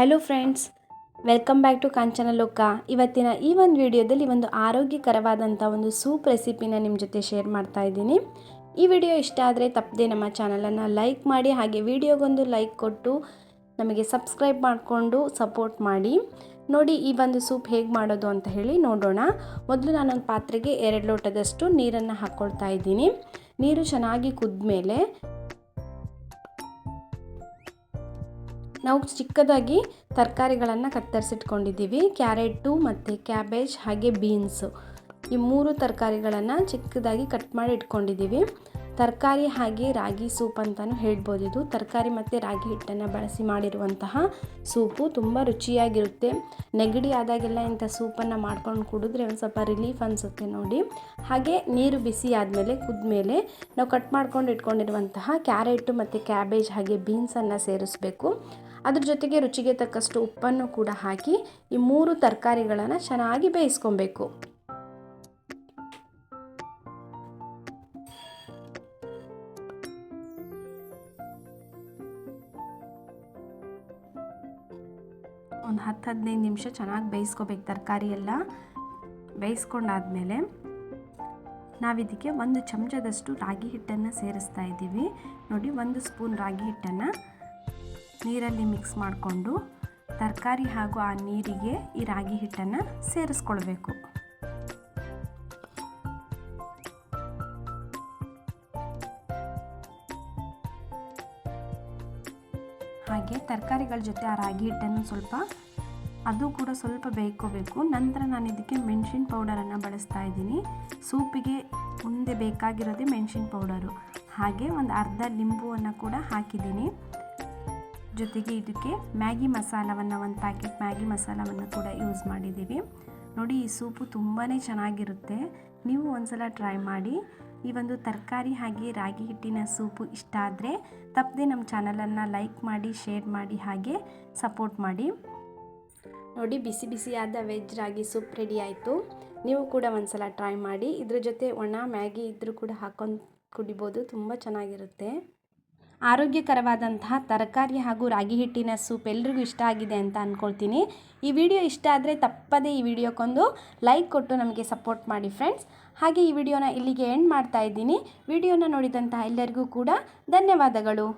Hello friends welcome back to Kanchana Loka ಇವತ್ತಿನ ಈ ಒಂದು ವಿಡಿಯೋದಲ್ಲಿ ಒಂದು ಆರೋಗ್ಯಕರವಾದಂಥ ಒಂದು ಸೂಪ್ ರೆಸಿಪಿನ ನಿಮ್ಮ ಜೊತೆ ಶೇರ್ ಮಾಡ್ತಾ ಇದ್ದೀನಿ. ಈ ವಿಡಿಯೋ ಇಷ್ಟ ಆದರೆ ತಪ್ಪದೆ ನಮ್ಮ ಚಾನಲನ್ನು ಲೈಕ್ ಮಾಡಿ, ಹಾಗೆ ವಿಡಿಯೋಗೊಂದು ಲೈಕ್ ಕೊಟ್ಟು ನಮಗೆ ಸಬ್ಸ್ಕ್ರೈಬ್ ಮಾಡಿಕೊಂಡು ಸಪೋರ್ಟ್ ಮಾಡಿ. ನೋಡಿ, ಈ ಒಂದು ಸೂಪ್ ಹೇಗೆ ಮಾಡೋದು ಅಂತ ಹೇಳಿ ನೋಡೋಣ. ಮೊದಲು ನಾನೊಂದು ಪಾತ್ರೆಗೆ ಎರಡು ಲೋಟದಷ್ಟು ನೀರನ್ನು ಹಾಕ್ಕೊಳ್ತಾ ಇದ್ದೀನಿ. ನೀರು ಚೆನ್ನಾಗಿ ಕುದ್ಮೇಲೆ ನಾವು ಚಿಕ್ಕದಾಗಿ ತರಕಾರಿಗಳನ್ನು ಕತ್ತರಿಸಿಟ್ಕೊಂಡಿದ್ದೀವಿ. ಕ್ಯಾರೆಟು ಮತ್ತು ಕ್ಯಾಬೇಜ್ ಹಾಗೆ ಬೀನ್ಸು. ಈ ಮೂರು ತರಕಾರಿಗಳನ್ನು ಚಿಕ್ಕದಾಗಿ ಕಟ್ ಮಾಡಿ ಇಟ್ಕೊಂಡಿದ್ದೀವಿ. ತರಕಾರಿ ಹಾಗೆ ರಾಗಿ ಸೂಪ್ ಅಂತಲೂ ಹೇಳ್ಬೋದು ಇದು. ತರಕಾರಿ ಮತ್ತು ರಾಗಿ ಹಿಟ್ಟನ್ನು ಬಳಸಿ ಮಾಡಿರುವಂತಹ ಸೂಪು ತುಂಬ ರುಚಿಯಾಗಿರುತ್ತೆ. ನೆಗಡಿ ಆದಾಗೆಲ್ಲ ಇಂಥ ಸೂಪನ್ನು ಮಾಡ್ಕೊಂಡು ಕುಡಿದ್ರೆ ಒಂದು ಸ್ವಲ್ಪ ರಿಲೀಫ್ ಅನಿಸುತ್ತೆ ನೋಡಿ. ಹಾಗೆ ನೀರು ಬಿಸಿ ಆದಮೇಲೆ ಕುದ್ಮೇಲೆ ನಾವು ಕಟ್ ಮಾಡ್ಕೊಂಡು ಇಟ್ಕೊಂಡಿರುವಂತಹ ಕ್ಯಾರೆಟು ಮತ್ತು ಕ್ಯಾಬೇಜ್ ಹಾಗೆ ಬೀನ್ಸನ್ನು ಸೇರಿಸ್ಬೇಕು. ಅದ್ರ ಜೊತೆಗೆ ರುಚಿಗೆ ತಕ್ಕಷ್ಟು ಉಪ್ಪನ್ನು ಕೂಡ ಹಾಕಿ ಈ ಮೂರು ತರಕಾರಿಗಳನ್ನು ಚೆನ್ನಾಗಿ ಬೇಯಿಸ್ಕೊಬೇಕು. ಒಂದು ಹತ್ತು ಹದಿನೈದು ನಿಮಿಷ ಚೆನ್ನಾಗಿ ಬೇಯಿಸ್ಕೋಬೇಕು ತರಕಾರಿ ಎಲ್ಲ. ಬೇಯಿಸ್ಕೊಂಡಾದ್ಮೇಲೆ ನಾವಿದಕ್ಕೆ ಒಂದು ಚಮಚದಷ್ಟು ರಾಗಿ ಹಿಟ್ಟನ್ನು ಸೇರಿಸ್ತಾ ಇದ್ದೀವಿ. ನೋಡಿ, ಒಂದು ಸ್ಪೂನ್ ರಾಗಿ ಹಿಟ್ಟನ್ನು ನೀರಲ್ಲಿ ಮಿಕ್ಸ್ ಮಾಡಿಕೊಂಡು ತರಕಾರಿ ಹಾಗೂ ಆ ನೀರಿಗೆ ಈ ರಾಗಿ ಹಿಟ್ಟನ್ನು ಸೇರಿಸ್ಕೊಳ್ಬೇಕು. ಹಾಗೆ ತರಕಾರಿಗಳ ಜೊತೆ ಆ ರಾಗಿ ಹಿಟ್ಟನ್ನು ಸ್ವಲ್ಪ, ಅದು ಕೂಡ ಸ್ವಲ್ಪ ಬೇಯ್ಕೋಬೇಕು ನಂತರ ನಾನು ಇದಕ್ಕೆ ಮೆಣಸಿನ ಪೌಡರನ್ನು ಬಳಸ್ತಾ ಇದ್ದೀನಿ. ಸೂಪಿಗೆ ಮುಂದೆ ಬೇಕಾಗಿರೋದೇ ಮೆಣಸಿನ ಪೌಡರು. ಹಾಗೆ ಒಂದು ಅರ್ಧ ಲಿಂಬುವನ್ನು ಕೂಡ ಹಾಕಿದ್ದೀನಿ. ಜೊತೆಗೆ ಇದಕ್ಕೆ ಮ್ಯಾಗಿ ಮಸಾಲವನ್ನು, ಒಂದು ಪ್ಯಾಕೆಟ್ ಮ್ಯಾಗಿ ಮಸಾಲವನ್ನು ಕೂಡ ಯೂಸ್ ಮಾಡಿದ್ದೀವಿ. ನೋಡಿ, ಈ ಸೂಪು ತುಂಬಾ ಚೆನ್ನಾಗಿರುತ್ತೆ. ನೀವು ಒಂದ್ಸಲ ಟ್ರೈ ಮಾಡಿ. ಈ ಒಂದು ತರಕಾರಿ ಹಾಗೆ ರಾಗಿ ಹಿಟ್ಟಿನ ಸೂಪು ಇಷ್ಟ ಆದರೆ ತಪ್ಪದೆ ನಮ್ಮ ಚಾನಲನ್ನು ಲೈಕ್ ಮಾಡಿ, ಶೇರ್ ಮಾಡಿ, ಹಾಗೆ ಸಪೋರ್ಟ್ ಮಾಡಿ. ನೋಡಿ, ಬಿಸಿ ಬಿಸಿಯಾದ ವೆಜ್ ರಾಗಿ ಸೂಪ್ ರೆಡಿ ಆಯಿತು. ನೀವು ಕೂಡ ಒಂದ್ಸಲ ಟ್ರೈ ಮಾಡಿ. ಇದ್ರ ಜೊತೆ ಒಣ ಮ್ಯಾಗಿ ಇದ್ದರೂ ಕೂಡ ಹಾಕೊಂಡು ಕುಡಿಬೋದು. ತುಂಬ ಚೆನ್ನಾಗಿರುತ್ತೆ. ಆರೋಗ್ಯಕರವಾದಂತಹ ತರಕಾರಿ ಹಾಗೂ ರಾಗಿ ಹಿಟ್ಟಿನ ಸೂಪ್ ಎಲ್ರಿಗೂ ಇಷ್ಟ ಆಗಿದೆ ಅಂತ ಅಂದ್ಕೊಳ್ತೀನಿ ಈ ವಿಡಿಯೋ ಇಷ್ಟ ಆದರೆ ತಪ್ಪದೇ ಈ ವಿಡಿಯೋಕ್ಕೊಂದು ಲೈಕ್ ಕೊಟ್ಟು ನಮಗೆ ಸಪೋರ್ಟ್ ಮಾಡಿ ಫ್ರೆಂಡ್ಸ್. ಹಾಗೆ ಈ ವಿಡಿಯೋನ ಇಲ್ಲಿಗೆ ಎಂಡ್ ಮಾಡ್ತಾ ಇದ್ದೀನಿ. ವಿಡಿಯೋನ ನೋಡಿದಂತಹ ಎಲ್ಲರಿಗೂ ಕೂಡ ಧನ್ಯವಾದಗಳು.